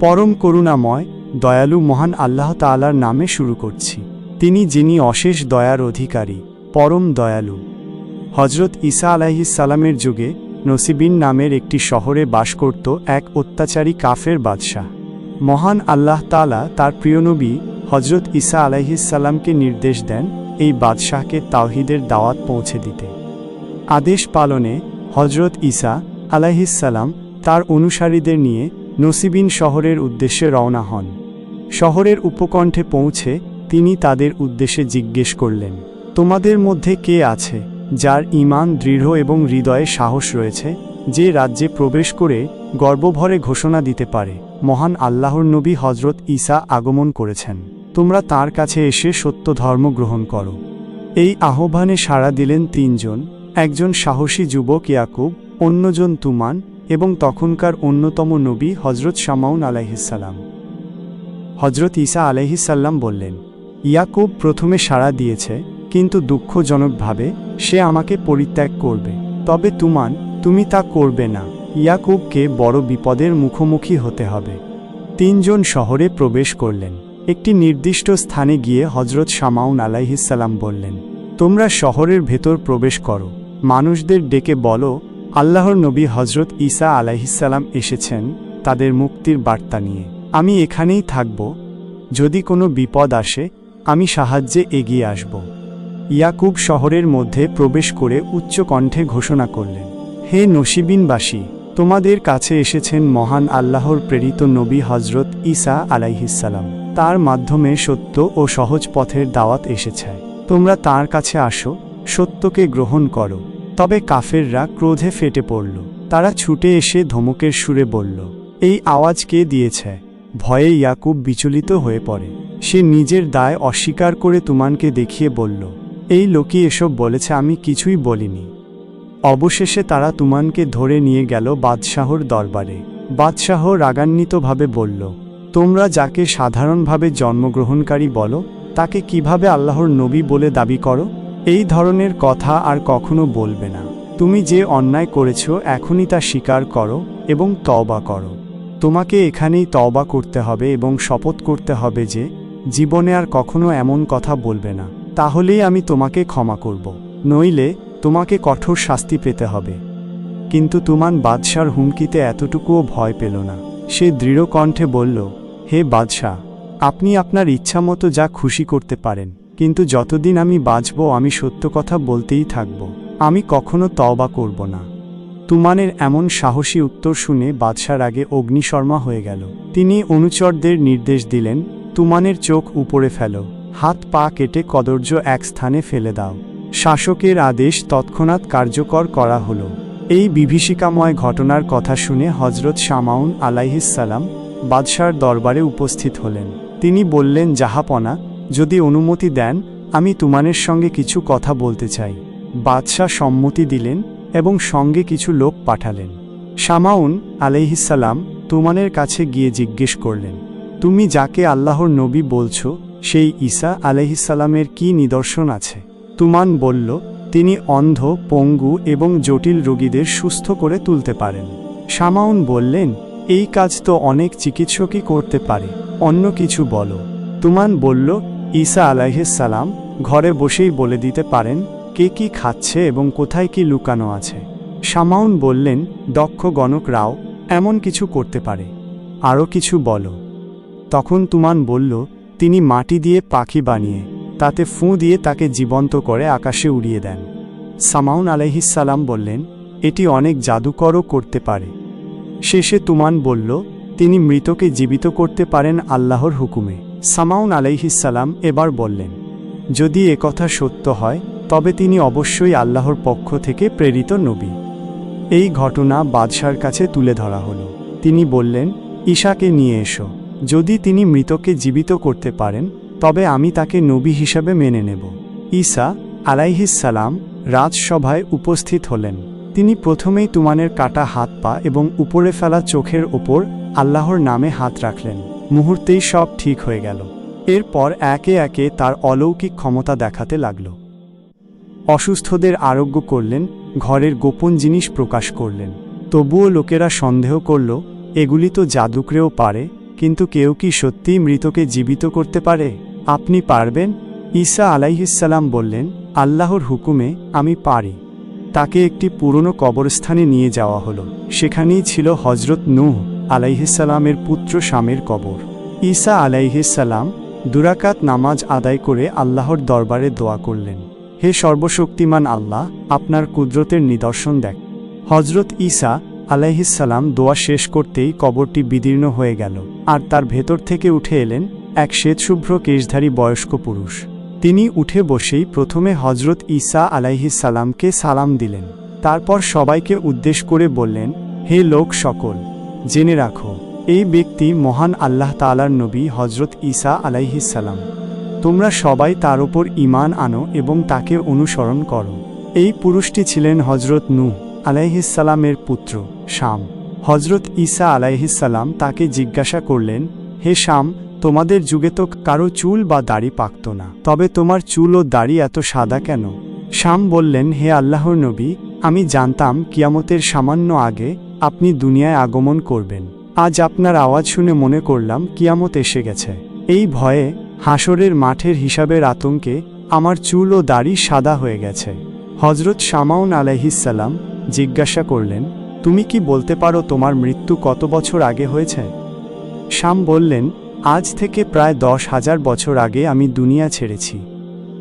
পরম করুণাময়, দয়ালু মহান আল্লাহ তাআলার নামে শুরু করছি। তিনি যিনি অশেষ দয়ার অধিকারী, পরম দয়ালু। হজরত ঈসা আলাইহিসালামের যুগে নসিবিন নামের একটি শহরে বাস করত এক অত্যাচারী কাফের বাদশাহ। মহান আল্লাহ তাআলা তার প্রিয়নবী হজরত ঈসা আলাইহিসাল্লামকে নির্দেশ দেন এই বাদশাহকে তাওহিদের দাওয়াত পৌঁছে দিতে। আদেশ পালনে হজরত ঈসা আলাইহিসাল্লাম তার অনুসারীদের নিয়ে নসিবিন শহরের উদ্দেশ্যে রওনা হন। শহরের উপকণ্ঠে পৌঁছে তিনি তাদের উদ্দেশ্যে জিজ্ঞেস করলেন, তোমাদের মধ্যে কে আছে যার ঈমান দৃঢ় এবং হৃদয়ে সাহস রয়েছে যে রাজ্যে প্রবেশ করে গর্বভরে ঘোষণা দিতে পারে? মহান আল্লাহর নবী হজরত ঈসা আগমন করেছেন। তোমরা তার কাছে এসে সত্য ধর্ম গ্রহণ করো। এই আহ্বানে সাড়া দিলেন তিনজন, একজন সাহসী যুবক ইয়াকুব, অন্যজন তুমান এবং তখনকার অন্যতম নবী হজরত শামাউন আলাইহিসাল্লাম হজরত ঈসা আলাইহিসাল্লাম বললেন, ইয়াকুব প্রথমে সাড়া দিয়েছে, কিন্তু দুঃখজনকভাবে সে আমাকে পরিত্যাগ করবে। তবে তুমান, তুমি তা করবে না। ইয়াকুবকে বড় বিপদের মুখোমুখি হতে হবে। তিনজন শহরে প্রবেশ করলেন। একটি নির্দিষ্ট স্থানে গিয়ে হজরত শামাউন আলাইহিসাল্লাম বললেন, তোমরা শহরের ভেতর প্রবেশ করো। মানুষদের ডেকে বলো আল্লাহর নবী হজরত ঈসা আলাইহিসাল্লাম এসেছেন তাদের মুক্তির বার্তা নিয়ে। আমি এখানেই থাকব। যদি কোনো বিপদ আসে, আমি সাহায্যে এগিয়ে আসব। ইয়াকুব শহরের মধ্যে প্রবেশ করে উচ্চ কণ্ঠে ঘোষণা করলেন, হে নসিবিনবাসী, তোমাদের কাছে এসেছেন মহান আল্লাহর প্রেরিত নবী হজরত ঈসা আলাইহিসাল্লাম তার মাধ্যমে সত্য ও সহজ পথের দাওয়াত এসেছে। তোমরা তার কাছে আসো, সত্যকে গ্রহণ করো। তবে কাফেররা ক্রোধে ফেটে পড়ল। তারা ছুটে এসে ধমকের সুরে বলল, এই আওয়াজ কে দিয়েছে? ভয়ে ইয়াকুব বিচলিত হয়ে পড়ে। সে নিজের দায় অস্বীকার করে তুমানকে দেখিয়ে বলল, এই লোকই এসব বলেছে, আমি কিছুই বলিনি। অবশেষে তারা তুমানকে ধরে নিয়ে গেল বাদশাহর দরবারে। বাদশাহ রাগান্বিতভাবে বলল, তোমরা যাকে সাধারণভাবে জন্মগ্রহণকারী বলো, তাকে কীভাবে আল্লাহর নবী বলে দাবি করো? এই ধরনের কথা আর কখনো বলবে না। তুমি যে অন্যায় করেছ, এখনই তা স্বীকার করো এবং তওবা করো। তোমাকে এখানেই তওবা করতে হবে এবং শপথ করতে হবে যে, জীবনে আর কখনো এমন কথা বলবে না। তাহলেই আমি তোমাকে ক্ষমা করব। নইলে, তোমাকে কঠোর শাস্তি পেতে হবে। কিন্তু তুমান বাদশার হুমকিতে এতটুকুও ভয় পেল না। সে দৃঢ় কণ্ঠে বলল, হে বাদশাহ, আপনি আপনার ইচ্ছামতো যা খুশি করতে পারেন। কিন্তু যতদিন আমি বাঁচব, আমি সত্য কথা বলতেই থাকব। আমি কখনো তওবা করব না। তুমানের এমন সাহসী উত্তর শুনে বাদশার আগে অগ্নিশর্মা হয়ে গেল। তিনি অনুচরদের নির্দেশ দিলেন, তুমানের চোখ উপরে ফেল, হাত পা কেটে কদর্য এক স্থানে ফেলে দাও। শাসকের আদেশ তৎক্ষণাৎ কার্যকর করা হলো। এই বিভীষিকাময় ঘটনার কথা শুনে হজরত শামাউন আলাইহিসাল্লাম বাদশার দরবারে উপস্থিত হলেন। তিনি বললেন, জাহাপনা যদি অনুমতি দেন, আমি তুমানের সঙ্গে কিছু কথা বলতে চাই। বাদশাহ সম্মতি দিলেন এবং সঙ্গে কিছু লোক পাঠালেন। শামাউন আলাইহিসাল্লাম তুমানের কাছে গিয়ে জিজ্ঞেস করলেন, তুমি যাকে আল্লাহর নবী বলছো, সেই ঈসা আলাইহিসাল্লামের কি নিদর্শন আছে? তুমান বলল, তিনি অন্ধ, পঙ্গু এবং জটিল রোগীদের সুস্থ করে তুলতে পারেন। শামাউন বললেন, এই কাজ তো অনেক চিকিৎসকই করতে পারে, অন্য কিছু বলো। তুমান বলল ঈসা আলাইহিসাল্লাম ঘরে বসেই বলে দিতে পারেন, কে কি খাচ্ছে এবং কোথায় কি লুকানো আছে। শামাউন বললেন, দক্ষ গণক রাও, এমন কিছু করতে পারে। আরও কিছু বলো। তখন তুমান বলল, তিনি মাটি দিয়ে পাখি বানিয়ে, তাতে ফুঁ দিয়ে তাকে জীবন্ত করে আকাশে উড়িয়ে দেন। সামাউন আলাইহিসাল্লাম বললেন, এটি অনেক জাদুকরও করতে পারে। শেষে তুমান বলল, তিনি মৃতকে জীবিত করতে পারেন আল্লাহর হুকুমে। সামাউন আলাইহিসাল্লাম এবার বললেন, যদি একথা সত্য হয়, তবে তিনি অবশ্যই আল্লাহর পক্ষ থেকে প্রেরিত নবী। এই ঘটনা বাদশার কাছে তুলে ধরা হলো। তিনি বললেন, ঈশাকে নিয়ে এসো। যদি তিনি মৃতকে জীবিত করতে পারেন, তবে আমি তাকে নবী হিসাবে মেনে নেব। ঈসা আলাইহিসালাম রাজসভায় উপস্থিত হলেন। তিনি প্রথমেই তুমানের কাটা হাত পা এবং উপরে ফেলা চোখের ওপর আল্লাহর নামে হাত রাখলেন। মুহূর্তেই সব ঠিক হয়ে গেল। এরপর একে একে তার অলৌকিক ক্ষমতা দেখাতে লাগল। অসুস্থদের আরোগ্য করলেন, ঘরের গোপন জিনিস প্রকাশ করলেন। তবুও লোকেরা সন্দেহ করল, এগুলি তো জাদুকরেও পারে, কিন্তু কেউ কি সত্যিই মৃতকে জীবিত করতে পারে? আপনি পারবেন? ঈসা আলাইহিসাল্লাম বললেন, আল্লাহর হুকুমে আমি পারি। তাকে একটি পুরনো কবরস্থানে নিয়ে যাওয়া হলো। সেখানেই ছিল হজরত নূহ। আলাইহিসাল্লামের পুত্র শামের কবর। ঈসা আলাইহিসাল্লাম দুরাকাত নামাজ আদায় করে আল্লাহর দরবারে দোয়া করলেন, হে সর্বশক্তিমান আল্লাহ, আপনার কুদরতের নিদর্শন দেখ। হজরত ঈসা আলাইহিসাল্লাম দোয়া শেষ করতেই কবরটি বিদীর্ণ হয়ে গেল, আর তার ভেতর থেকে উঠে এলেন এক শ্বেতশুভ্র কেশধারী বয়স্ক পুরুষ। তিনি উঠে বসেই প্রথমে হজরত ঈসা আলাইহিসাল্লামকে সালাম দিলেন, তারপর সবাইকে উদ্দেশ করে বললেন, হে লোক সকল জেনে রাখো, এই ব্যক্তি মহান আল্লাহ তালার নবী হজরত ঈসা আলাইহিসাল্লাম তোমরা সবাই তার ওপর ঈমান আনো এবং তাকে অনুসরণ করো। এই পুরুষটি ছিলেন হজরত নূহ আলাইহিসাল্লামের পুত্র শাম। হজরত ঈসা আলাইহিসাল্লাম তাকে জিজ্ঞাসা করলেন, হে শাম, তোমাদের যুগে তো কারও চুল বা দাড়ি পাকত না, তবে তোমার চুল ও দাড়ি এত সাদা কেন? শাম বললেন, হে আল্লাহর নবী, আমি জানতাম কিয়ামতের সামান্য আগে আপনি দুনিয়ায় আগমন করবেন। আজ আপনার আওয়াজ শুনে মনে করলাম কিয়ামত এসে গেছে। এই ভয়ে হাসরের মাঠের হিসাবের আতঙ্কে আমার চুল ও দাড়ি সাদা হয়ে গেছে। হজরত শামাউন আলাইহিসাল্লাম জিজ্ঞাসা করলেন, তুমি কি বলতে পারো তোমার মৃত্যু কত বছর আগে হয়েছে? শাম বললেন, আজ থেকে প্রায় দশ হাজার বছর আগে আমি দুনিয়া ছেড়েছি।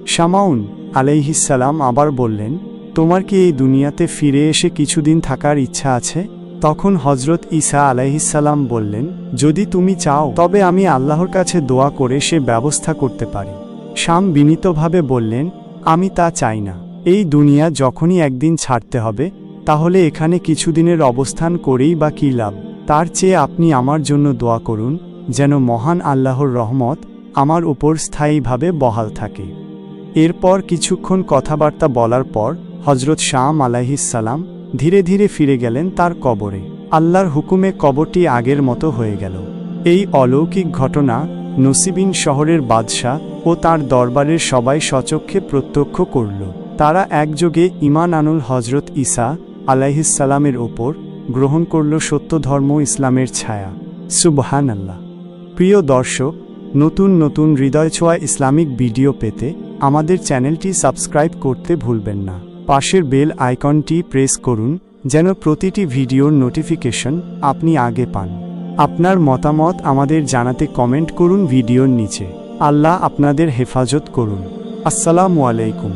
শামাউন আলাইহিসাল্লাম আবার বললেন, তোমার কি এই দুনিয়াতে ফিরে এসে কিছুদিন থাকার ইচ্ছা আছে? তখন হজরত ঈসা আলাইহিসাল্লাম বললেন, যদি তুমি চাও, তবে আমি আল্লাহর কাছে দোয়া করে সে ব্যবস্থা করতে পারি। শাম বিনীতভাবে বললেন, আমি তা চাই না। এই দুনিয়া যখনই একদিন ছাড়তে হবে, তাহলে এখানে কিছুদিনের অবস্থান করেই বা কী লাভ? তার চেয়ে আপনি আমার জন্য দোয়া করুন, যেন মহান আল্লাহর রহমত আমার উপর স্থায়ীভাবে বহাল থাকে। এরপর কিছুক্ষণ কথাবার্তা বলার পর হজরত শাম আলাইহিসাল্লাম ধীরে ধীরে ফিরে গেলেন তার কবরে। আল্লাহর হুকুমে কবরটি আগের মতো হয়ে গেল। এই অলৌকিক ঘটনা নসিবিন শহরের বাদশাহ ও তার দরবারের সবাই সচক্ষে প্রত্যক্ষ করল। তারা একযোগে ইমান আনুল হজরত ঈসা আলাইহিসাল্লামের ওপর গ্রহণ করল সত্য ধর্ম ইসলামের ছায়া। সুবহান আল্লাহ প্রিয় দর্শক, নতুন নতুন হৃদয় ছোঁয়া ইসলামিক ভিডিও পেতে আমাদের চ্যানেলটি সাবস্ক্রাইব করতে ভুলবেন না। পাশের বেল আইকনটি প্রেস করুন, যেন প্রতিটি ভিডিওর নোটিফিকেশন আপনি আগে পান। আপনার মতামত আমাদের জানাতে কমেন্ট করুন ভিডিওর নিচে। আল্লাহ আপনাদের হেফাজত করুন। আসসালামু আলাইকুম।